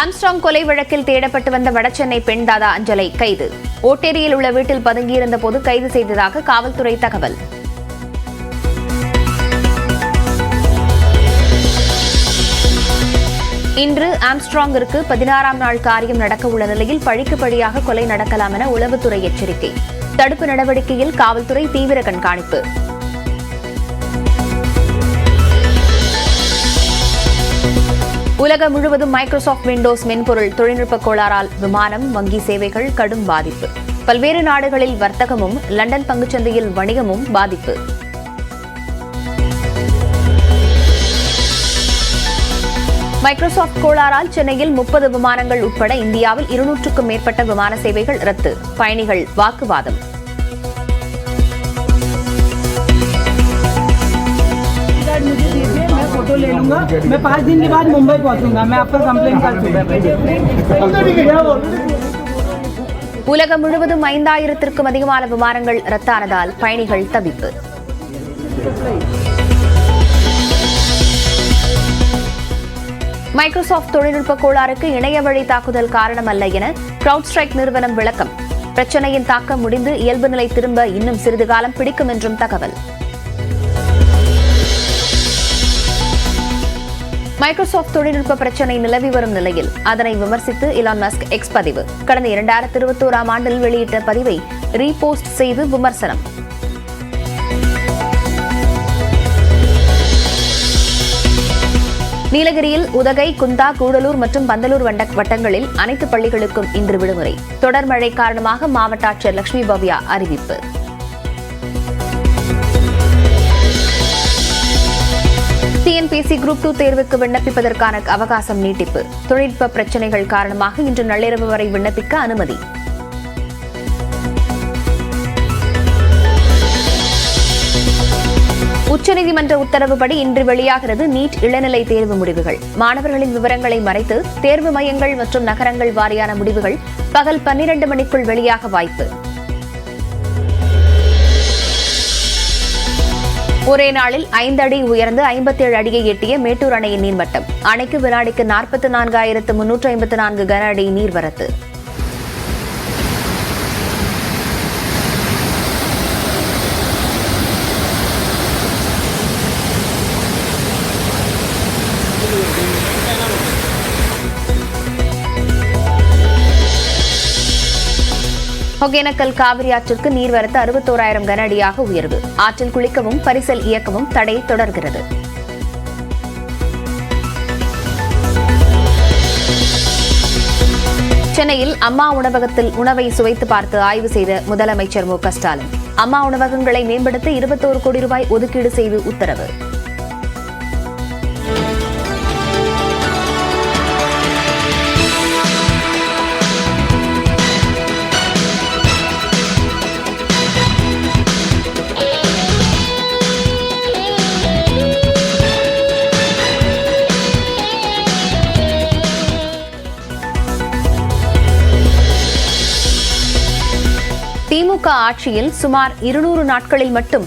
Armstrong கொலை வழக்கில் தேடப்பட்டு வந்த வடசென்னை பெண் தாதா அஞ்சலை கைது. ஓட்டேரியில் உள்ள வீட்டில் பதுங்கியிருந்த போது கைது செய்ததாக காவல்துறை தகவல். இன்று ஆம்ஸ்ட்ராங்கிற்கு பதினாறாம் நாள் காரியம் நடக்க உள்ள நிலையில் பழிக்கு பழியாக கொலை நடக்கலாம் என உளவுத்துறை எச்சரிக்கை. தடுப்பு நடவடிக்கையில் காவல்துறை தீவிர கண்காணிப்பு. உலகம் முழுவதும் மைக்ரோசாஃப்ட் விண்டோஸ் மென்பொருள் தொழில்நுட்ப கோளாறால் விமானம் வங்கி சேவைகள் கடும் பாதிப்பு. பல்வேறு நாடுகளில் வர்த்தகமும் லண்டன் பங்குச்சந்தையில் வணிகமும் பாதிப்பு. மைக்ரோசாஃப்ட் கோளாறால் சென்னையில் முப்பது விமானங்கள் உட்பட இந்தியாவில் இருநூற்றுக்கும் மேற்பட்ட விமான சேவைகள் ரத்து. பயணிகள் வாக்குவாதம். ले लूंगा मैं पाँच दिन के बाद मुंबई पहुंचूंगा मैं आप पर कंप्लेन कर चुका உலகம் முழுவதும் ஐந்தாயிரத்திற்கும் அதிகமான விமானங்கள் ரத்தானதால் பயணிகள் தவிப்பு மைக்ரோசாஃப்ட் தொழில்நுட்ப கோளாறுக்கு இணைய வழி தாக்குதல் காரணமல்ல என கிரவுட் ஸ்ட்ரைக் நிறுவனம் விளக்கம் பிரச்சனையின் தாக்கம் முடிந்து இயல்பு நிலை திரும்ப இன்னும் சிறிது காலம் பிடிக்கும் என்றும் தகவல் மைக்ரோசாஃப்ட் தொழில்நுட்ப பிரச்சினை நிலவி வரும் நிலையில் அதனை விமர்சித்து இலான் மஸ்க் எக்ஸ் பதிவு. கடந்த இரண்டாயிரத்தி இருபத்தோராம் ஆண்டில் வெளியிட்ட பதிவை ரீபோஸ்ட் செய்து விமர்சனம். நீலகிரியில் உதகை குந்தா கூடலூர் மற்றும் பந்தலூர் வண்ட வட்டங்களில் அனைத்து பள்ளிகளுக்கும் இன்று விடுமுறை. தொடர் மழை காரணமாக மாவட்ட ஆட்சியர் லட்சுமி பவ்யா அறிவிப்பு. டிஎன்பிசி குரூப் டூ தேர்வுக்கு விண்ணப்பிப்பதற்கான அவகாசம் நீட்டிப்பு. தொழில்நுட்ப பிரச்சினைகள் காரணமாக இன்று நள்ளிரவு வரை விண்ணப்பிக்க அனுமதி. உச்சநீதிமன்ற உத்தரவுப்படி இன்று வெளியாகிறது நீட் இளநிலை தேர்வு முடிவுகள். மாணவர்களின் விவரங்களை மறைத்து தேர்வு மையங்கள் மற்றும் நகரங்கள் வாரியான முடிவுகள் பகல் பன்னிரண்டு மணிக்குள் வெளியாக வாய்ப்பு. ஒரே நாளில் ஐந்து அடி உயர்ந்து ஐம்பத்தேழு அடியை எட்டிய மேட்டூர் அணையின் நீர்மட்டம். அணைக்கு வினாடிக்கு நாற்பத்தி நான்காயிரத்து முன்னூற்று ஐம்பத்து நான்கு கன அடி நீர்வரத்து. ஒகேனக்கல் காவிரி ஆற்றிற்கு நீர்வரத்து அறுபத்தோராயிரம் கன அடியாக உயர்வு. ஆற்றில் குளிக்கவும் பரிசல் இயக்கவும் தடை தொடர்கிறது. சென்னையில் அம்மா உணவகத்தில் உணவை சுவைத்து பார்த்து ஆய்வு செய்த முதலமைச்சர் மு க ஸ்டாலின். அம்மா உணவகங்களை மேம்படுத்த இருபத்தோரு கோடி ரூபாய் ஒதுக்கீடு செய்து உத்தரவு. ஆட்சியில் சுமார் இருநூறு நாட்களில் மட்டும்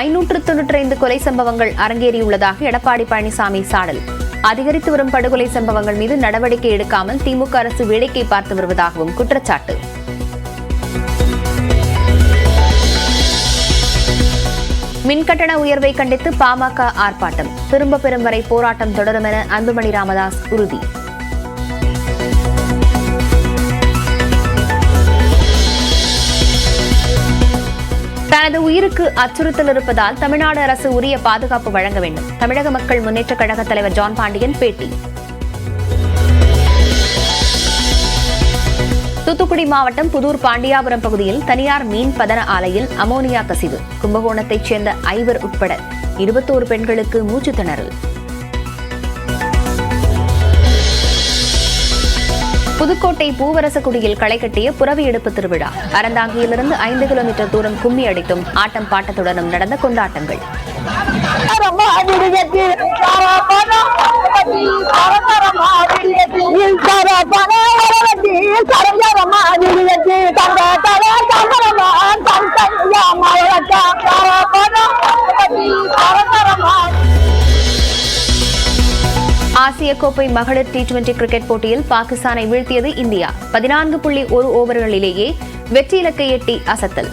ஐநூற்று தொன்னூற்றி ஐந்து கொலை சம்பவங்கள் அரங்கேறியுள்ளதாக எடப்பாடி பழனிசாமி சாடல். அதிகரித்து வரும் படுகொலை சம்பவங்கள் மீது நடவடிக்கை எடுக்காமல் திமுக அரசு வேடிக்கை பார்த்து வருவதாகவும் குற்றச்சாட்டு. மின்கட்டண உயர்வை கண்டித்து பாமக ஆர்ப்பாட்டம். திரும்ப பெறும் வரை போராட்டம் தொடரும் என அன்புமணி ராமதாஸ் உறுதி. தனது உயிருக்கு அச்சுறுத்தல் இருப்பதால் தமிழ்நாடு அரசு உரிய பாதுகாப்பு வழங்க வேண்டும். தமிழக மக்கள் முன்னேற்றக் கழக தலைவர் ஜான் பாண்டியன் பேட்டி. தூத்துக்குடி மாவட்டம் புதூர் பாண்டியாபுரம் பகுதியில் தனியார் மீன் பதன ஆலையில் அமோனியா கசிவு. கும்பகோணத்தைச் சேர்ந்த ஐவர் உட்பட இருபத்தோரு பெண்களுக்கு மூச்சு திணறல். புதுக்கோட்டை பூவரசக்குடியில் களை கட்டிய புறவி எடுப்பு திருவிழா அறந்தாங்கியிலிருந்து ஐந்து கிலோமீட்டர் தூரம் கும்மி அடித்தும் ஆட்டம் பாட்டத்துடனும் நடந்த கொண்டாட்டங்கள் ஆசிய கோப்பை மகளிர் டி டுவெண்டி கிரிக்கெட் போட்டியில் பாகிஸ்தானை வீழ்த்தியது இந்தியா. பதினான்கு புள்ளி ஒரு ஓவர்களிலேயே வெற்றி இலக்கை எட்டி அசத்தல்.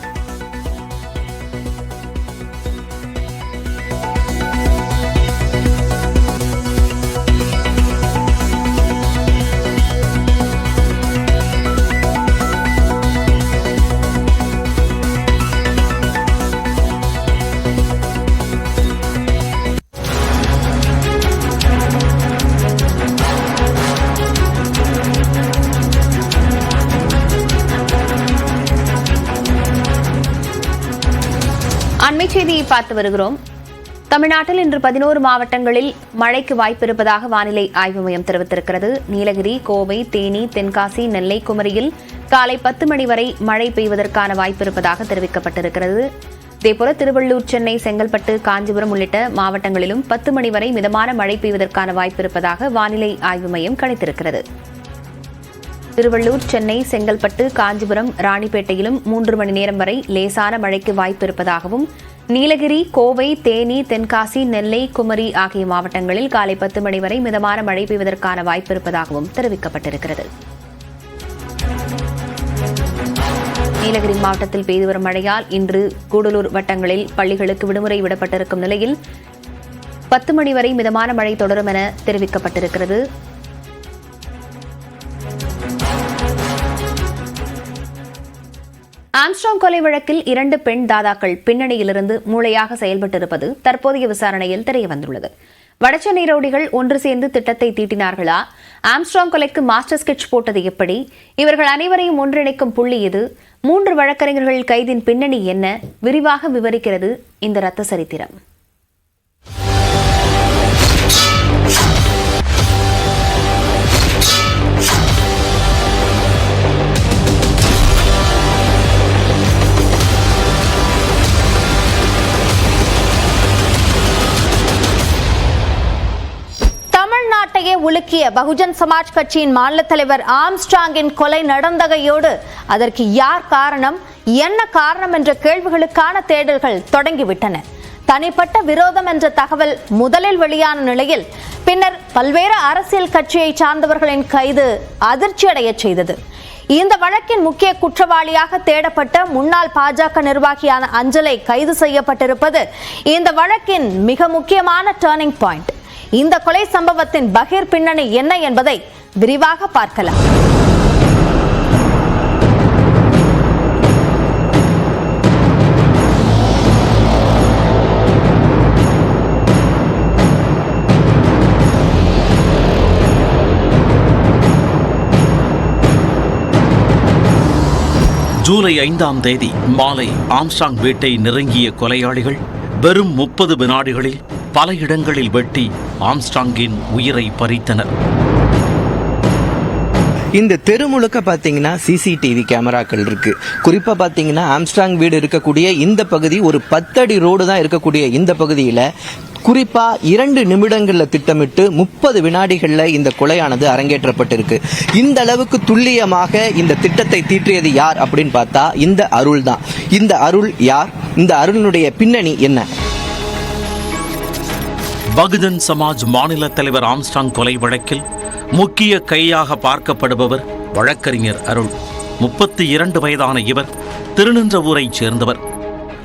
செய்தியை பார்த்து வருகிறோம். தமிழ்நாட்டில் இன்று பதினோரு மாவட்டங்களில் மழைக்கு வாய்ப்பிருப்பதாக வானிலை ஆய்வு மையம் தெரிவித்திருக்கிறது. நீலகிரி கோவை தேனி தென்காசி நெல்லை குமரியில் காலை பத்து மணி வரை மழை பெய்வதற்கான வாய்ப்பிருப்பதாக தெரிவிக்கப்பட்டிருக்கிறது. இதேபோல திருவள்ளூர் சென்னை செங்கல்பட்டு காஞ்சிபுரம் உள்ளிட்ட மாவட்டங்களிலும் பத்து மணி வரை மிதமான மழை பெய்வதற்கான வாய்ப்பிருப்பதாக வானிலை ஆய்வு மையம் கணித்திருக்கிறது. திருவள்ளூர் சென்னை செங்கல்பட்டு காஞ்சிபுரம் ராணிப்பேட்டையிலும் மூன்று மணி நேரம் வரை லேசான மழைக்கு வாய்ப்பு இருப்பதாகவும் நீலகிரி கோவை தேனி தென்காசி நெல்லை குமரி ஆகிய மாவட்டங்களில் காலை பத்து மணி வரை மிதமான மழை பெய்வதற்கான வாய்ப்பு இருப்பதாகவும் தெரிவிக்கப்பட்டிருக்கிறது. நீலகிரி மாவட்டத்தில் பெய்து வரும் மழையால் இன்று கூடலூர் வட்டங்களில் பள்ளிகளுக்கு விடுமுறை விடப்பட்டிருக்கும் நிலையில் பத்து மணி வரை மிதமான மழை தொடரும் என தெரிவிக்கப்பட்டிருக்கிறது. ஆம்ஸ்ட்ராங் கொலை வழக்கில் இரண்டு பெண் தாதாக்கள் பின்னணியிலிருந்து மூளையாக செயல்பட்டிருப்பது தற்போதைய விசாரணையில் தெரியவந்துள்ளது. வடசென்னை ரவுடிகள் ஒன்று சேர்ந்து திட்டத்தை தீட்டினார்களா? ஆம்ஸ்ட்ராங் கொலைக்கு மாஸ்டர் ஸ்கெட்ச் போட்டது எப்படி? இவர்கள் அனைவரையும் ஒன்றிணைக்கும் புள்ளி எது மூன்று வழக்கறிஞர்கள் கைதின் பின்னணி என்ன? விரிவாக விவரிக்கிறது இந்த ரத்த சரித்திரம். உலுக்கிய பகுஜன் சமாஜ் கட்சியின் மாநில தலைவர் ஆம்ஸ்டாங்கின் கொலை நடந்தகையோடு அதற்கு யார் காரணம் என்ன காரணம் என்ற கேள்விகளுக்கான தேடல்கள் தொடங்கிவிட்டன. தனிப்பட்ட விரோதம் என்ற தகவல் முதலில் வெளியான நிலையில் பின்னர் பல்வேறு அரசியல் கட்சியை சார்ந்தவர்களின் கைது அதிர்ச்சியடைய செய்தது. இந்த வழக்கின் முக்கிய குற்றவாளியாக தேடப்பட்ட முன்னாள் பாஜக நிர்வாகியான அஞ்சலை கைது செய்யப்பட்டிருப்பது இந்த வழக்கின் மிக முக்கியமான டேர்னிங் பாயிண்ட் இந்த கொலை சம்பவத்தின் பகீர் பின்னணி என்ன என்பதை விரிவாக பார்க்கலாம். ஜூலை ஐந்தாம் தேதி மாலை ஆம்ஸ்டாங் வீட்டை நெருங்கிய கொலையாளிகள் வெறும் முப்பது வினாடிகளில் பல இடங்களில் வெட்டி ஆம்ஸ்டாங்கின் உயிரை பறித்தனர். இந்த தெரு முழுக்க பார்த்தீங்கன்னா சிசிடிவி கேமராக்கள் இருக்கு. குறிப்பாக பார்த்தீங்கன்னா ஆம்ஸ்டாங் வீடு இருக்கக்கூடிய இந்த பகுதி ஒரு பத்தடி ரோடு தான் இருக்கக்கூடிய இந்த பகுதியில் குறிப்பா இரண்டு நிமிடங்களில் திட்டமிட்டு முப்பது வினாடிகளில் இந்த கொலையானது அரங்கேற்றப்பட்டிருக்கு. இந்த அளவுக்கு துல்லியமாக இந்த திட்டத்தை தீற்றியது யார் அப்படின்னு பார்த்தா இந்த அருள் தான் இந்த அருள் யார்? இந்த அருளினுடைய பின்னணி என்ன? பகுஜன் சமாஜ் மாநில தலைவர் ஆம்ஸ்டாங் கொலை வழக்கில் முக்கிய கையாக பார்க்கப்படுபவர் வழக்கறிஞர் அருள். முப்பத்தி இரண்டு வயதான இவர் திருநின்றவூரைச் சேர்ந்தவர்.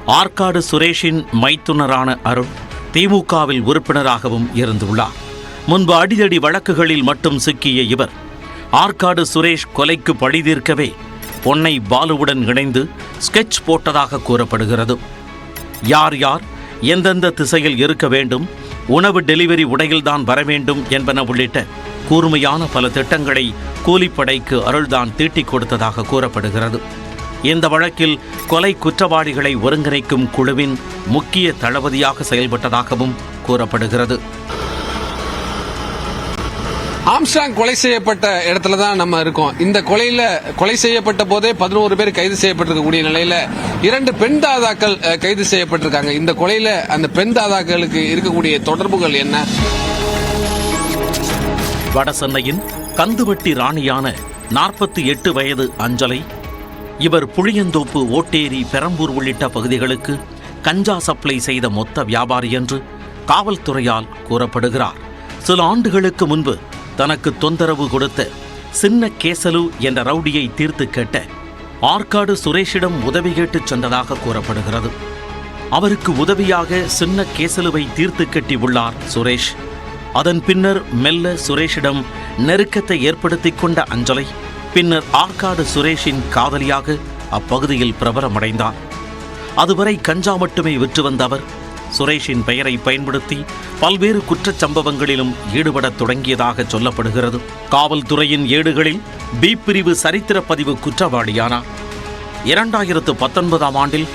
ஆற்காடு சுரேஷின் மைத்துனரான அருள் திமுகவில் உறுப்பினராகவும் இருந்துள்ளார். முன்பு அடிதடி வழக்குகளில் மட்டும் சிக்கிய இவர் ஆற்காடு சுரேஷ் கொலைக்கு பழிதீர்க்கவே பொன்னை பாலுவுடன் இணைந்து ஸ்கெட்ச் போட்டதாக கூறப்படுகிறது. யார் யார் எந்தெந்த திசையில் இருக்க வேண்டும் உணவு டெலிவரி உடையில்தான் வர வேண்டும் என்பன உள்ளிட்ட கூர்மையான பல திட்டங்களை கூலிப்படைக்கு அருள்தான் தீட்டிக் கொடுத்ததாக கூறப்படுகிறது. இந்த வழக்கில் கொலை குற்றவாளிகளை ஒருங்கிணைக்கும் குழுவின் முக்கிய தளபதியாக செயல்பட்டதாகவும் கூறப்படுகிறது. ஆம்ஸ்டாங் கொலை செய்யப்பட்ட இடத்துல தான் நம்ம இருக்கோம். இந்த கொலையில கொலை செய்யப்பட்ட போதே பதினோரு பேர் கைது செய்யப்பட்டிருக்கக்கூடிய நிலையில இரண்டு பெண் தாதாக்கள் கைது செய்யப்பட்டிருக்காங்க. இந்த கொலையில அந்த பெண் தாதாக்களுக்கு இருக்கக்கூடிய தொடர்புகள் என்ன? வடசென்னையின் கந்துவட்டி ராணியான நாற்பத்தி எட்டு வயது அஞ்சலை இவர் புளியந்தோப்பு ஓட்டேரி பெரம்பூர் உள்ளிட்ட பகுதிகளுக்கு கஞ்சா சப்ளை செய்த மொத்த வியாபாரி என்று காவல்துறையால் கூறப்படுகிறார். சில ஆண்டுகளுக்கு முன்பு தனக்கு தொந்தரவு கொடுத்த சின்ன கேசலு என்ற ரவுடியை தீர்த்து கேட்ட ஆற்காடு சுரேஷிடம் உதவி கேட்டுச் சென்றதாக கூறப்படுகிறது. அவருக்கு உதவியாக சின்ன கேசலுவை தீர்த்து கட்டி உள்ளார் சுரேஷ். அதன் பின்னர் மெல்ல சுரேஷிடம் நெருக்கத்தை ஏற்படுத்தி கொண்ட அஞ்சலை பின்னர் ஆற்காடு சுரேஷின் காதலியாக அப்பகுதியில் பிரபலமடைந்தார் அதுவரை கஞ்சா மட்டுமே விற்று வந்த அவர் சுரேஷின் பெயரை பயன்படுத்தி பல்வேறு குற்றச் சம்பவங்களிலும் ஈடுபடத் தொடங்கியதாக சொல்லப்படுகிறது. காவல்துறையின் ஏடுகளில் பி பிரிவு சரித்திர பதிவு குற்றவாளியானார் இரண்டாயிரத்து பத்தொன்பதாம் ஆண்டில்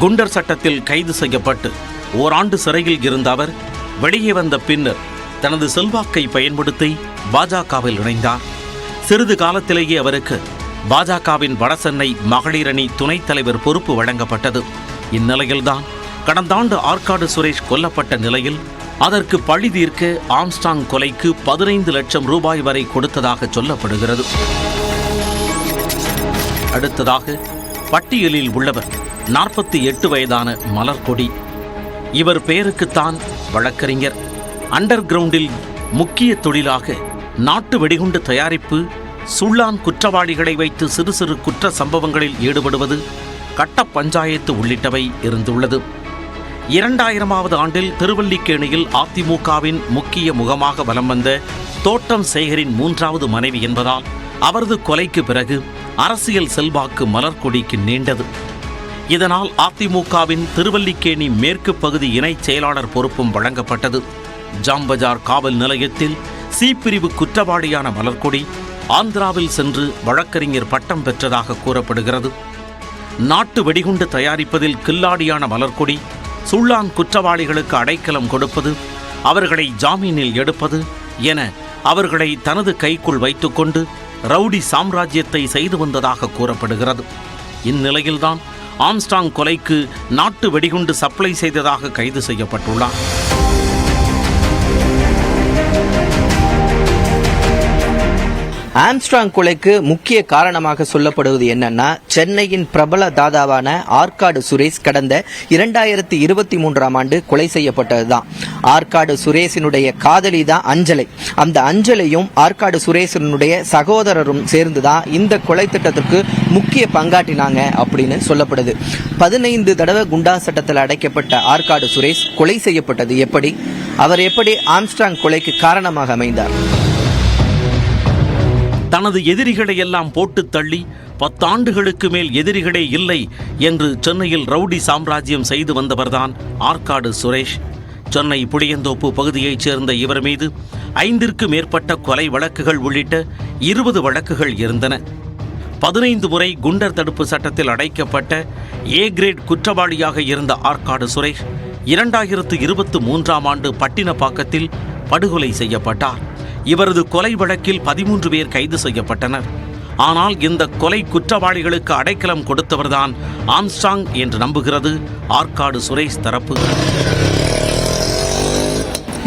குண்டர் சட்டத்தில் கைது செய்யப்பட்டு ஓராண்டு சிறையில் இருந்த அவர் வெளியே வந்த பின்னர் தனது செல்வாக்கை பயன்படுத்தி பாஜகவில் இணைந்தார். சிறிது காலத்திலேயே அவருக்கு பாஜகவின் வடசென்னை மகளிரணி துணைத் தலைவர் பொறுப்பு வழங்கப்பட்டது. இந்நிலையில்தான் கடந்த ஆண்டு ஆற்காடு சுரேஷ் கொல்லப்பட்ட நிலையில் அதற்கு பழி தீர்க்க ஆம்ஸ்டாங் கொலைக்கு பதினைந்து லட்சம் ரூபாய் வரை கொடுத்ததாக சொல்லப்படுகிறது. அடுத்ததாக பட்டியலில் உள்ளவர் நாற்பத்தி எட்டு வயதான மலர்கொடி. இவர் பெயருக்குத்தான் வழக்கறிஞர். அண்டர் கிரவுண்டில் முக்கிய தொழிலாக நாட்டு வெடிகுண்டு தயாரிப்பு சுள்ளான் குற்றவாளிகளை வைத்து சிறு சிறு குற்ற சம்பவங்களில் ஈடுபடுவது கட்ட பஞ்சாயத்து உள்ளிட்டவை இருந்துள்ளது. இரண்டாயிரமாவது ஆண்டில் திருவல்லிக்கேணியில் அதிமுகவின் முக்கிய முகமாக வலம் வந்த தோட்டம் சேகரின் மூன்றாவது மனைவி என்பதால் அவரது கொலைக்கு பிறகு அரசியல் செல்வாக்கு மலர்கொடிக்கு நீண்டது. இதனால் அதிமுகவின் திருவல்லிக்கேணி மேற்கு பகுதி இணைச் செயலாளர் பொறுப்பும் வழங்கப்பட்டது. ஜாம்பஜார் காவல் நிலையத்தில் சி பிரிவு குற்றவாளியான மலர்கொடி ஆந்திராவில் சென்று வழக்கறிஞர் பட்டம் பெற்றதாக கூறப்படுகிறது. நாட்டு வெடிகுண்டு தயாரிப்பதில் கில்லாடியான மலர்கொடி சுள்ளான் குற்றவாளிகளுக்கு அடைக்கலம் கொடுப்பது அவர்களை ஜாமீனில் எடுப்பது என அவர்களை தனது கைக்குள் வைத்துக்கொண்டு ரவுடி சாம்ராஜ்யத்தை செய்து வந்ததாக கூறப்படுகிறது. இந்நிலையில்தான் ஆம்ஸ்டாங் கொலைக்கு நாட்டு வெடிகுண்டு சப்ளை செய்ததாக கைது செய்யப்பட்டுள்ளார். ஆம்ஸ்ட்ராங் கொலைக்கு முக்கிய காரணமாக சொல்லப்படுவது என்னன்னா சென்னையின் பிரபல தாதாவான ஆற்காடு சுரேஷ் கடந்த இரண்டாயிரத்தி இருபத்தி மூன்றாம் ஆண்டு கொலை செய்யப்பட்டதுதான். ஆற்காடு சுரேஷினுடைய காதலி தான் அஞ்சலை. அந்த அஞ்சலையும் ஆற்காடு சுரேஷனுடைய சகோதரரும் சேர்ந்துதான் இந்த கொலை திட்டத்திற்கு முக்கிய பங்காற்றினாங்க அப்படின்னு சொல்லப்படுது. பதினைந்து தடவை குண்டா சட்டத்தில் அடைக்கப்பட்ட ஆற்காடு சுரேஷ் கொலை செய்யப்பட்டது எப்படி? அவர் எப்படி ஆம்ஸ்ட்ராங் கொலைக்கு காரணமாக அமைந்தார்? தனது எதிரிகளை எல்லாம் போட்டு தள்ளி பத்தாண்டுகளுக்கு மேல் எதிரிகளே இல்லை என்று சென்னையில் ரவுடி சாம்ராஜ்யம் செய்து வந்தவர்தான் ஆற்காடு சுரேஷ். சென்னை புளியந்தோப்பு பகுதியைச் சேர்ந்த இவர் மீது ஐந்திற்கு மேற்பட்ட கொலை வழக்குகள் உள்ளிட்ட இருபது வழக்குகள் இருந்தன. பதினைந்து முறை குண்டர் தடுப்பு சட்டத்தில் அடைக்கப்பட்ட ஏ கிரேட் குற்றவாளியாக இருந்த ஆற்காடு சுரேஷ் இரண்டாயிரத்து இருபத்து மூன்றாம் ஆண்டு பட்டினப்பாக்கத்தில் படுகொலை செய்யப்பட்டார். இவரது கொலை வழக்கில் பதிமூன்று பேர் கைது செய்யப்பட்டனர். ஆனால் இந்த கொலை குற்றவாளிகளுக்கு அடைக்கலம் கொடுத்தவர்தான் ஆம்ஸ்டாங் என்று நம்புகிறது. ஆற்காடு சுரேஷ் தரப்பு.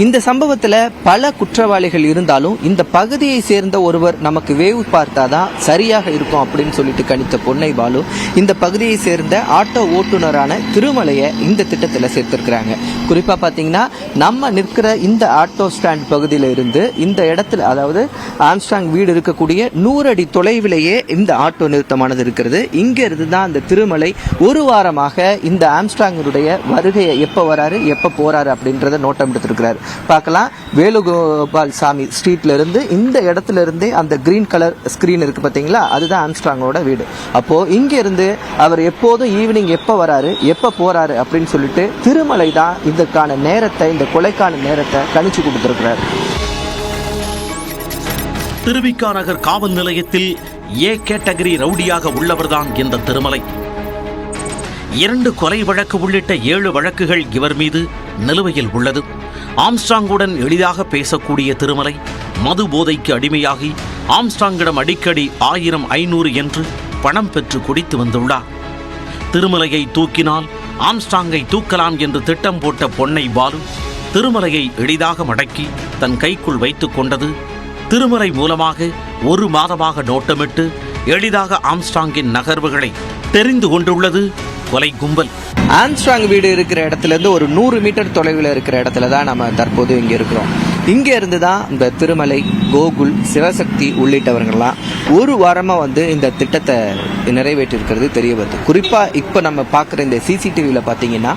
இந்த சம்பவத்துல பல குற்றவாளிகள் இருந்தாலும் இந்த பகுதியை சேர்ந்த ஒருவர் நமக்கு வேவு பார்த்தாதான் சரியாக இருக்கும் அப்படின்னு சொல்லிட்டு கணித்த பொன்னை பாலு இந்த பகுதியை சேர்ந்த ஆட்டோ ஓட்டுநரான திருமலையை இந்த திட்டத்தில் சேர்த்திருக்கிறாங்க. குறிப்பா பாத்தீங்கன்னா நம்ம நிற்கிற இந்த ஆட்டோ ஸ்டாண்ட் பகுதியில இருந்து இந்த இடத்துல அதாவது ஆம்ஸ்டாங் வீடு இருக்கக்கூடிய நூறு அடி தொலைவிலேயே இந்த ஆட்டோ நிறுத்தமானது இருக்கிறது. இங்க இருந்து தான் அந்த திருமலை ஒரு வாரமாக இந்த ஆம்ஸ்டாங்கினுடைய வருகையை எப்ப வராரு எப்ப போறாரு அப்படின்றத நோட்டம் எடுத்திருக்கிறார். பார்க்கலாம். வேணுகோபால் சாமி ஸ்ட்ரீட்ல இருந்து இந்த இடத்துல இருந்தே அந்த கிரீன் கலர் ஸ்கிரீன் இருக்கு பார்த்தீங்களா? அதுதான் ஆம்ஸ்ட்ராங்கோட வீடு. அப்போ இங்க இருந்து அவர் எப்போதும் ஈவினிங் எப்ப வராரு எப்ப போறாரு அப்படின்னு சொல்லிட்டு திருமலை தான் இதற்கான நேரத்தை இந்த கொலைக்கான நேரத்தை கணிச்சு கொடுத்துருக்கிறார். திருவிக்கா நகர் காவல் நிலையத்தில் ஏ கேட்டகரி ரவுடியாக உள்ளவர்தான் இந்த திருமலை. இரண்டு கொலை வழக்கு உள்ளிட்ட ஏழு வழக்குகள் இவர் மீது நிலுவையில் உள்ளது. ஆம்ஸ்டாங்குடன் எளிதாக பேசக்கூடிய திருமலை மது போதைக்கு அடிமையாகி ஆம்ஸ்டாங்கிடம் அடிக்கடி ஆயிரம் ஐநூறு என்று பணம் பெற்று குடித்து வந்துள்ளார். திருமலையை தூக்கினால் ஆம்ஸ்டாங்கை தூக்கலாம் என்று திட்டம் போட்ட பொன்னை பாலு திருமலையை எளிதாக மடக்கி தன் கைக்குள் வைத்துக் கொண்டது. திருமலை மூலமாக ஒரு மாதமாக நோட்டமிட்டு எளிதாக ஆம்ஸ்டாங்கின் நகர்வுகளை தெரிந்து கொண்டுள்ளது கொலை கும்பல். ஆம்ஸ்ட்ராங் வீடு இருக்கிற இடத்துல இருந்து ஒரு நூறு மீட்டர் தொலைவில் இருக்கிற இடத்துல தான் நம்ம தற்போது இங்கே இருக்கிறோம். இங்கே இருந்து தான் இந்த திருமலை கோகுல் சிவசக்தி உள்ளிட்டவர்கள்லாம் ஒரு வாரமாக வந்து இந்த திட்டத்தை நிறைவேற்றிருக்கிறது தெரிய வருது. குறிப்பாக இப்போ நம்ம பார்க்குற இந்த சிசிடிவியில் பார்த்தீங்கன்னா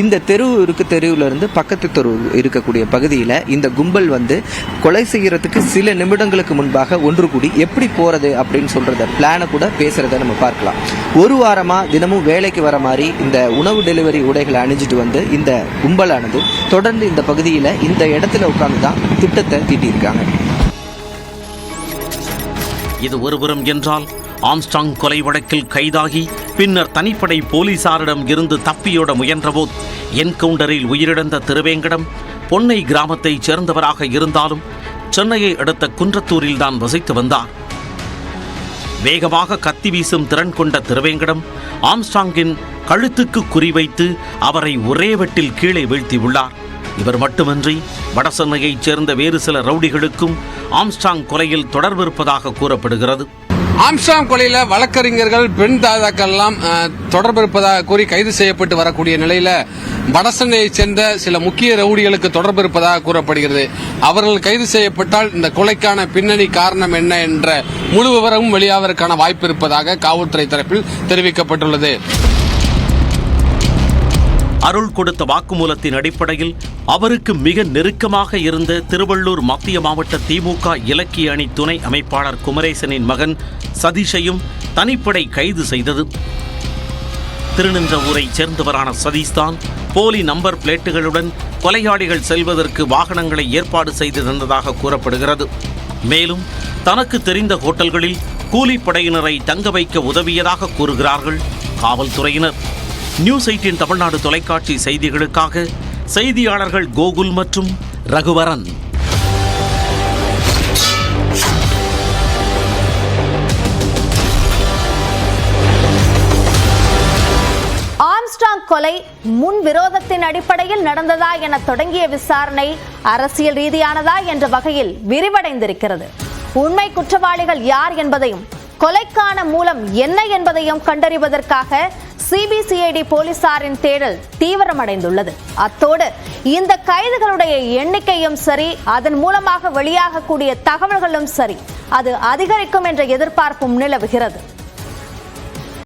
இந்த தெரு இருக்க தெருவிலிருந்து பக்கத்து தெரு இருக்கக்கூடிய பகுதியில் இந்த கும்பல் வந்து கொலை செய்கிறதுக்கு சில நிமிடங்களுக்கு முன்பாக ஒன்று கூடி எப்படி போகிறது அப்படின்னு சொல்கிறத பிளானை கூட பேசுகிறத நம்ம பார்க்கலாம். ஒரு வாரமாக தினமும் வேலைக்கு வர மாதிரி இந்த உணவு டெலிவரி உடைகளை அணிஞ்சிட்டு வந்து இந்த கும்பலானது தொடர்ந்து இந்த பகுதியில் இந்த இடத்துல உட்காந்து தான் திட்டத்தை தீட்டியிருக்காங்க. இது ஒருபுறம் என்றால் ஆம்ஸ்டாங் கொலை வழக்கில் கைதாகி பின்னர் தனிப்படை போலீசாரிடம் இருந்து தப்பியோட முயன்றபோது என்கவுண்டரில் உயிரிழந்த திருவேங்கடம் பொன்னை கிராமத்தைச் சேர்ந்தவராக இருந்தாலும் சென்னையை அடுத்த குன்றத்தூரில் தான் வசித்து வந்தார். வேகமாக கத்தி வீசும் திறன் கொண்ட திருவேங்கடம் ஆம்ஸ்டாங்கின் கழுத்துக்கு குறிவைத்து அவரை ஒரே வெட்டில் கீழே வீழ்த்தியுள்ளார் இவர் மட்டுமன்றி வடசென்னையைச் சேர்ந்த வேறு சில ரவுடிகளுக்கும் ஆம்ஸ்டாங் கொலையில் தொடர்பு இருப்பதாக கூறப்படுகிறது. ஆம்ஸ்டாங் கொலையில வழக்கறிஞர்கள் பெண் தாதாக்கள் எல்லாம் அஹ், தொடர்பு இருப்பதாக கூறி கைது செய்யப்பட்டு வரக்கூடிய நிலையில வடசென்னையைச் சேர்ந்த சில முக்கிய ரவுடிகளுக்கு தொடர்பு இருப்பதாக கூறப்படுகிறது. அவர்கள் கைது செய்யப்பட்டால் இந்த கொலைக்கான பின்னணி காரணம் என்ன என்ற முழு விவரமும் வெளியாவதற்கான வாய்ப்பு இருப்பதாக காவல்துறை தரப்பில் தெரிவிக்கப்பட்டுள்ளது. அருள் கொடுத்த வாக்குமூலத்தின் அடிப்படையில் அவருக்கு மிக நெருக்கமாக இருந்த திருவள்ளூர் மத்திய மாவட்ட திமுக இலக்கிய அணி துணை அமைப்பாளர் குமரேசனின் மகன் சதீஷையும் தனிப்படை கைது செய்தது. திருநின்ற ஊரைச் சேர்ந்தவரான சதீஷ்தான் போலி நம்பர் பிளேட்டுகளுடன் கொலையாளிகள் செல்வதற்கு வாகனங்களை ஏற்பாடு செய்து தந்ததாக கூறப்படுகிறது. மேலும் தனக்கு தெரிந்த ஹோட்டல்களில் கூலிப்படையினரை தங்க வைக்க உதவியதாக கூறுகிறார்கள் காவல்துறையினர். நியூஸ் எயிட்டின் தமிழ்நாடு தொலைக்காட்சி செய்திகளுக்காக செய்தியாளர்கள் கோகுல் மற்றும் ரகுவரன். ஆம்ஸ்டாங் கொலை முன் விரோதத்தின் அடிப்படையில் நடந்ததா என தொடங்கிய விசாரணை அரசியல் ரீதியானதா என்ற வகையில் விரிவடைந்திருக்கிறது. உண்மை குற்றவாளிகள் யார் என்பதையும் கொலைக்கான மூலம் என்ன என்பதையும் கண்டறிவதற்காக சிபிசிஐடி போலீசாரின் தேடல் தீவிரமடைந்துள்ளது. அத்தோடு இந்த கைதுகளுடைய எண்ணிக்கையும் சரி அதன் மூலமாக வெளியாகக்கூடிய தகவல்களும் சரி அது அதிகரிக்கும் என்ற எதிர்பார்ப்பும் நிலவுகிறது.